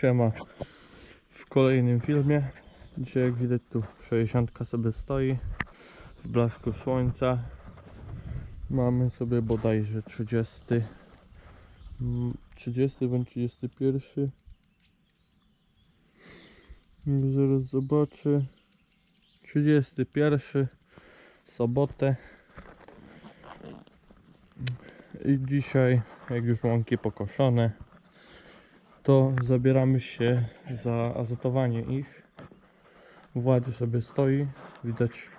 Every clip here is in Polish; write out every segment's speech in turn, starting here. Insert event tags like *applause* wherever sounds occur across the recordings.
Siema w kolejnym filmie. Dzisiaj jak widać tu 60 sobie stoi w blasku słońca. Mamy sobie bodajże 30 mm, 30 bądź 31 Zaraz zobaczę 31 sobotę i dzisiaj jak już łąki pokoszone to zabieramy się za azotowanie ich. Władzie sobie stoi, widać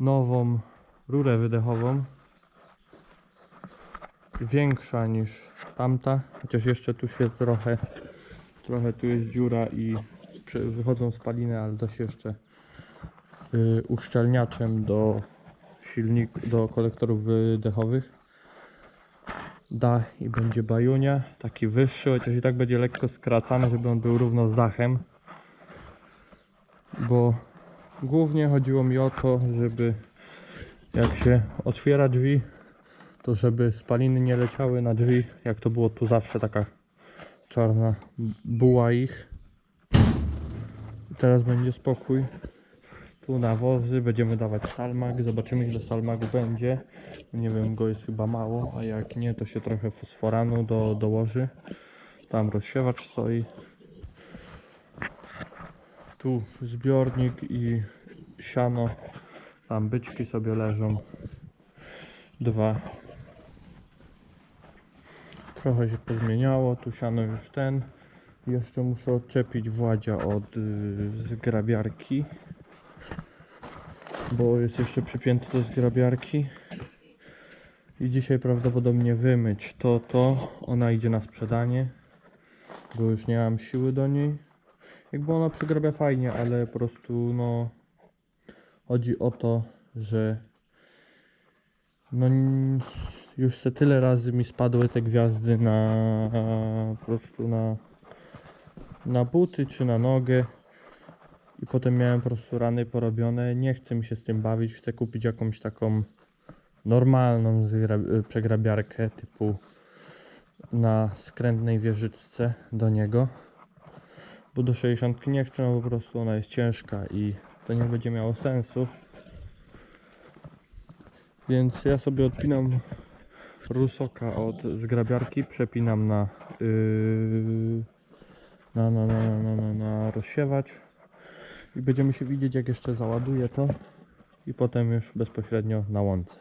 nową rurę wydechową. Większa niż tamta, chociaż jeszcze tu się trochę, trochę tu jest dziura i wychodzą spaliny, ale to się jeszcze y, uszczelniaczem do silniku, do kolektorów wydechowych da i będzie bajunia, taki wyższy, chociaż i tak będzie lekko skracany, żeby on był równo z dachem. Bo głównie chodziło mi o to, żeby jak się otwiera drzwi, to żeby spaliny nie leciały na drzwi, jak to było tu zawsze taka czarna buła ich. Teraz będzie spokój. Tu nawozy, będziemy dawać salmak, zobaczymy ile salmagu będzie. Nie wiem, go jest chyba mało, a jak nie, to się trochę fosforanu do, dołoży. Tam rozsiewacz stoi. Tu zbiornik i siano. Tam byczki sobie leżą. Dwa. Trochę się pozmieniało, tu siano już ten. Jeszcze muszę odczepić Władzia od y, zgrabiarki bo jest jeszcze przypięty do zgrabiarki i dzisiaj prawdopodobnie wymyć to, to, ona idzie na sprzedanie bo już nie mam siły do niej jakby ona przegrabia fajnie, ale po prostu no chodzi o to, że no już se tyle razy mi spadły te gwiazdy na po prostu na na buty czy na nogę i potem miałem po prostu rany porobione. Nie chcę mi się z tym bawić. Chcę kupić jakąś taką normalną przegrabiarkę typu na skrętnej wieżyczce do niego. Bo do 60 nie chcę, no po prostu ona jest ciężka i to nie będzie miało sensu. Więc ja sobie odpinam rusoka od zgrabiarki, przepinam na, yy, na, na, na, na, na, na, rozsiewacz i będziemy się widzieć jak jeszcze załaduję to i potem już bezpośrednio na łące.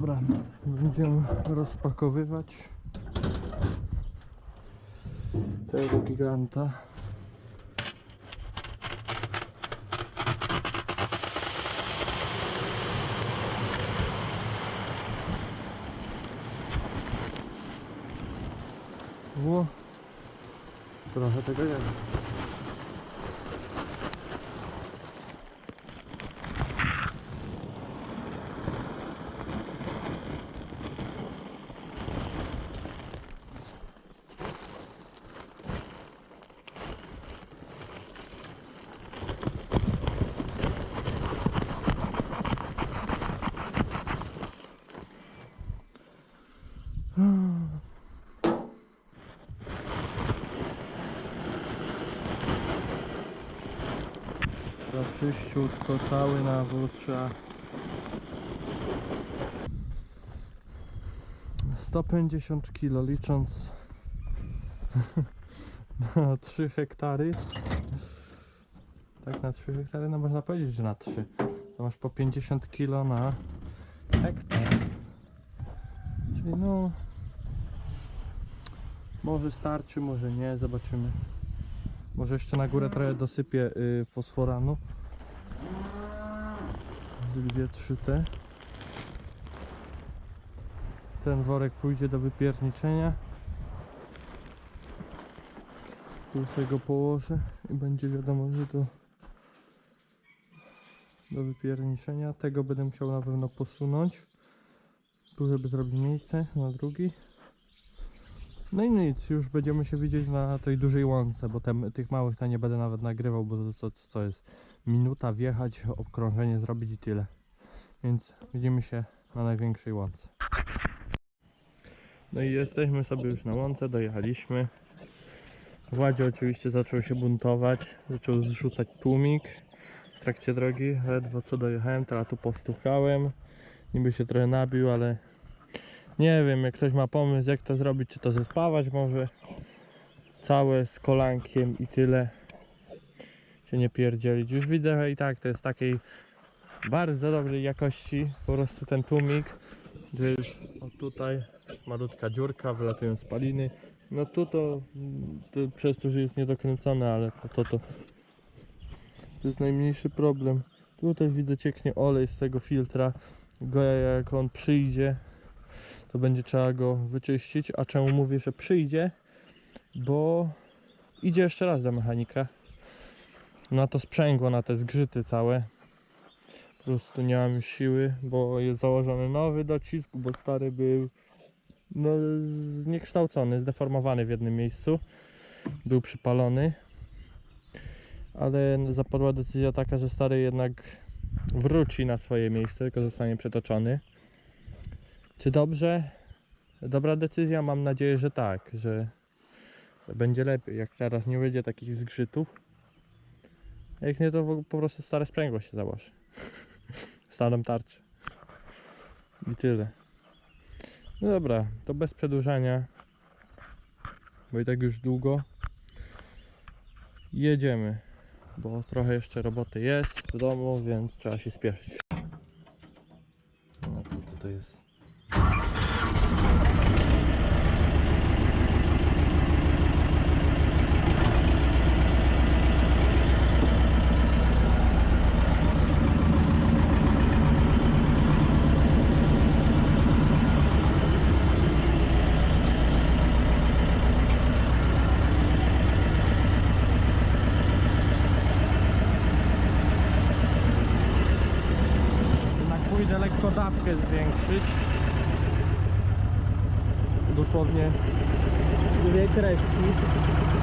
Dobra, będziemy rozpakowywać tego giganta. Ło, trochę tego jest. Za czyściutko cały nawóz trzeba 150 kg licząc *laughs* na 3 hektary. Tak na 3 hektary? No można powiedzieć, że na 3 to masz po 50 kg na hektar. Czyli no może starczy, może nie, zobaczymy. Może jeszcze na górę trochę dosypię y, fosforanu. Dwie, trzy te. Ten worek pójdzie do wypierniczenia. Tu sobie go położę i będzie wiadomo, że do, do wypierniczenia. Tego będę musiał na pewno posunąć. Tu żeby zrobić miejsce na drugi. No i nic, już będziemy się widzieć na tej dużej łące, bo tem, tych małych to nie będę nawet nagrywał, bo to co, co jest minuta wjechać, obkrążenie zrobić i tyle. Więc widzimy się na największej łące. No i jesteśmy sobie już na łące, dojechaliśmy. Władzie oczywiście zaczął się buntować, zaczął zrzucać tłumik w trakcie drogi, ledwo co dojechałem, teraz tu postukałem. Niby się trochę nabił, ale nie wiem, jak ktoś ma pomysł, jak to zrobić, czy to zespawać może całe z kolankiem i tyle. Się nie pierdzielić. Już widzę, że i tak to jest takiej bardzo dobrej jakości. Po prostu ten tłumik, gdzie już tutaj jest malutka dziurka, wylatują spaliny. No tu to, to przez to, że jest niedokręcone, ale to, to, to, to jest najmniejszy problem. Tu też widzę cieknie olej z tego filtra. Go jak on przyjdzie, to będzie trzeba go wyczyścić. A czemu mówię, że przyjdzie? Bo idzie jeszcze raz do mechanika. Na to sprzęgło, na te zgrzyty całe. Po prostu nie mam siły, bo jest założony nowy docisk, bo stary był no, zniekształcony, zdeformowany w jednym miejscu. Był przypalony. Ale zapadła decyzja taka, że stary jednak wróci na swoje miejsce, tylko zostanie przetoczony. Czy dobrze? Dobra decyzja? Mam nadzieję, że tak, że będzie lepiej. Jak teraz nie będzie takich zgrzytów. Jak nie, to po prostu stare sprzęgło się założy. *laughs* Starą tarczę. I tyle. No dobra, to bez przedłużania. Bo i tak już długo. Jedziemy. Bo trochę jeszcze roboty jest w domu, więc trzeba się spieszyć. No to tutaj jest. Dwie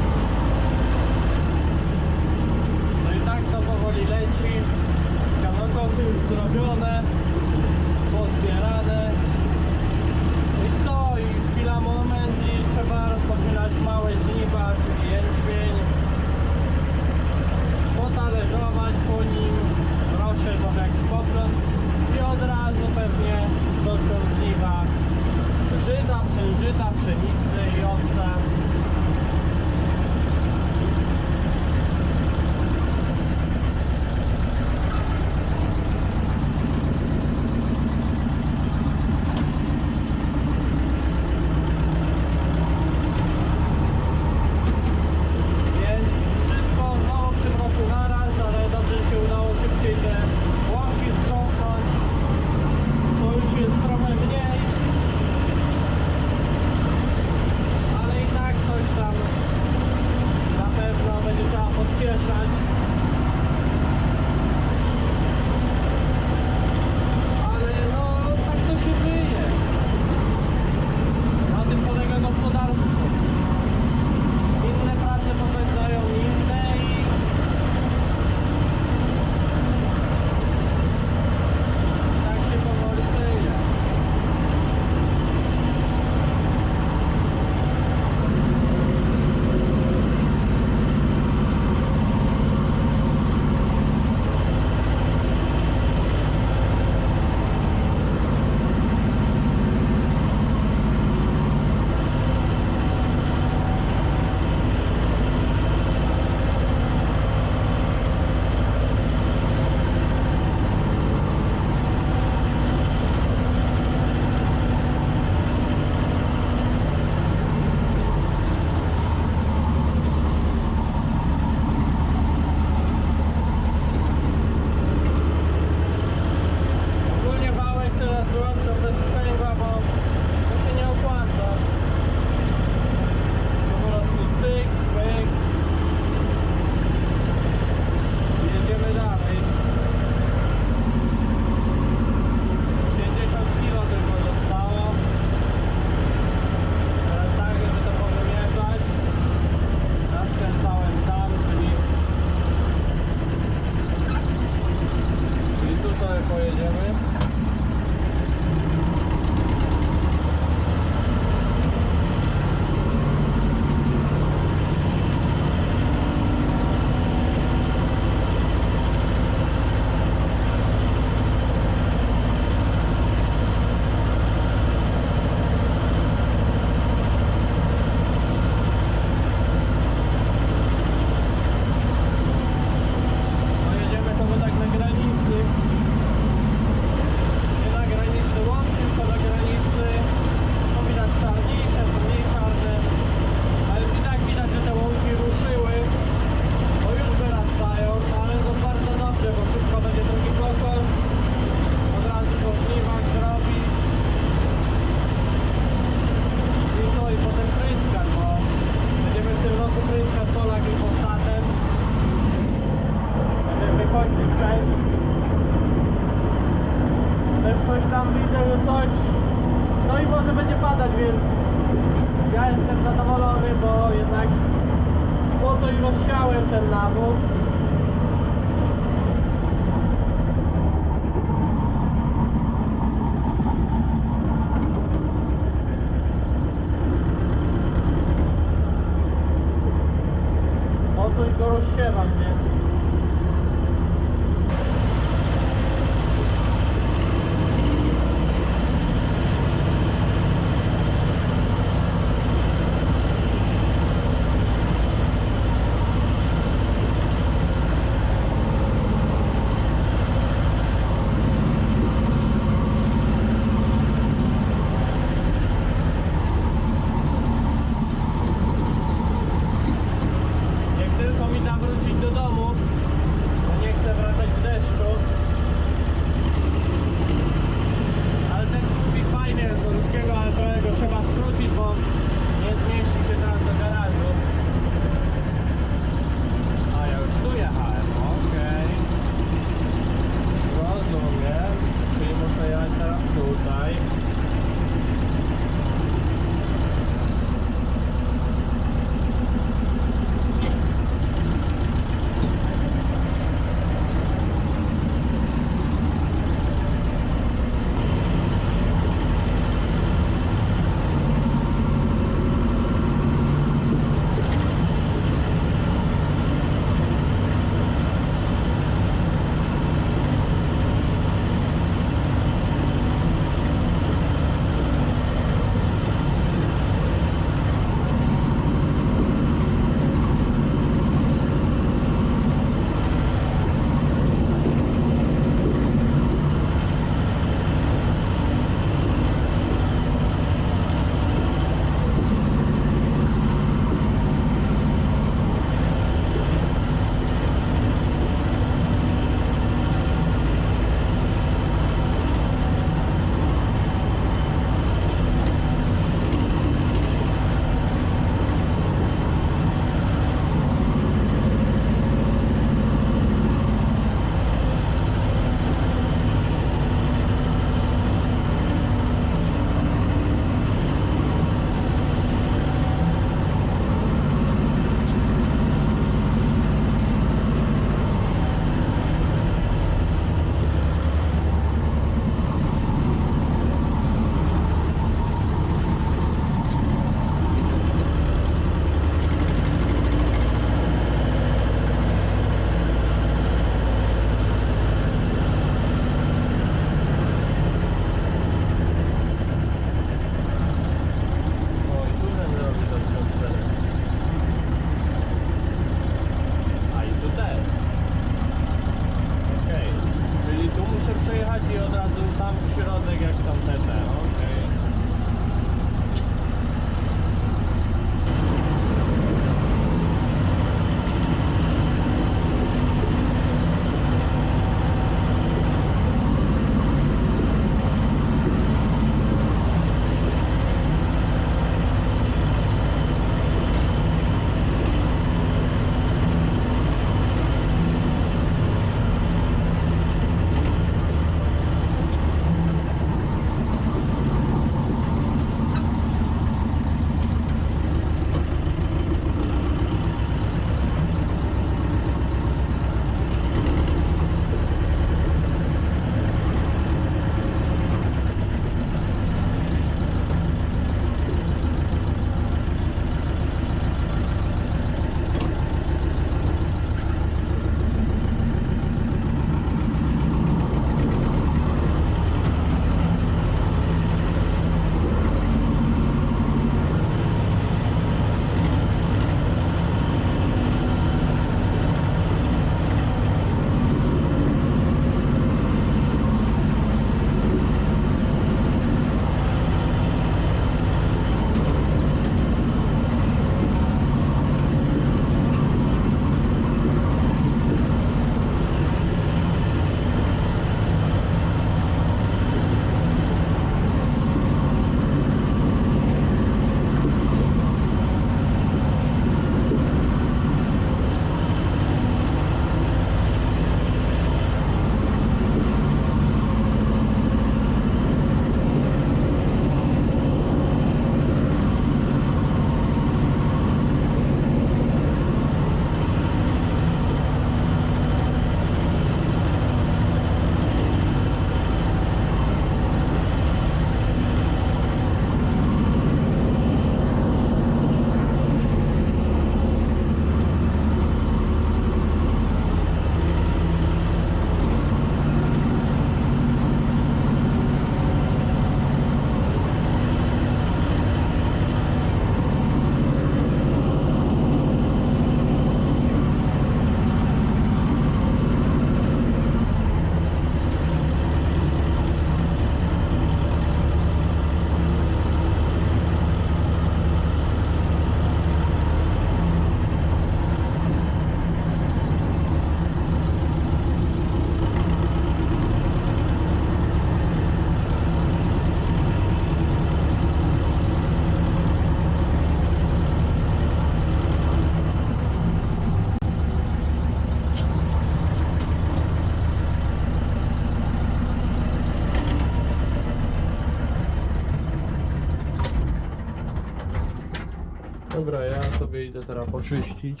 Dobra, ja sobie idę teraz poczyścić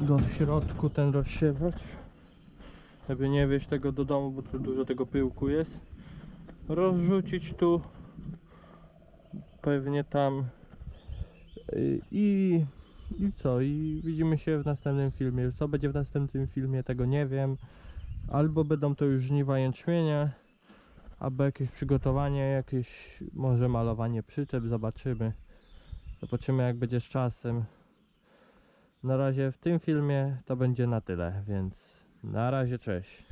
go w środku ten rozsiewacz. Żeby nie wieść tego do domu, bo tu dużo tego pyłku jest. Rozrzucić tu. Pewnie tam. I, I co? I widzimy się w następnym filmie. Co będzie w następnym filmie, tego nie wiem. Albo będą to już żniwa jęczmienia, albo jakieś przygotowanie, jakieś może malowanie przyczep, zobaczymy. Zobaczymy jak będzie z czasem. Na razie w tym filmie to będzie na tyle, więc na razie cześć.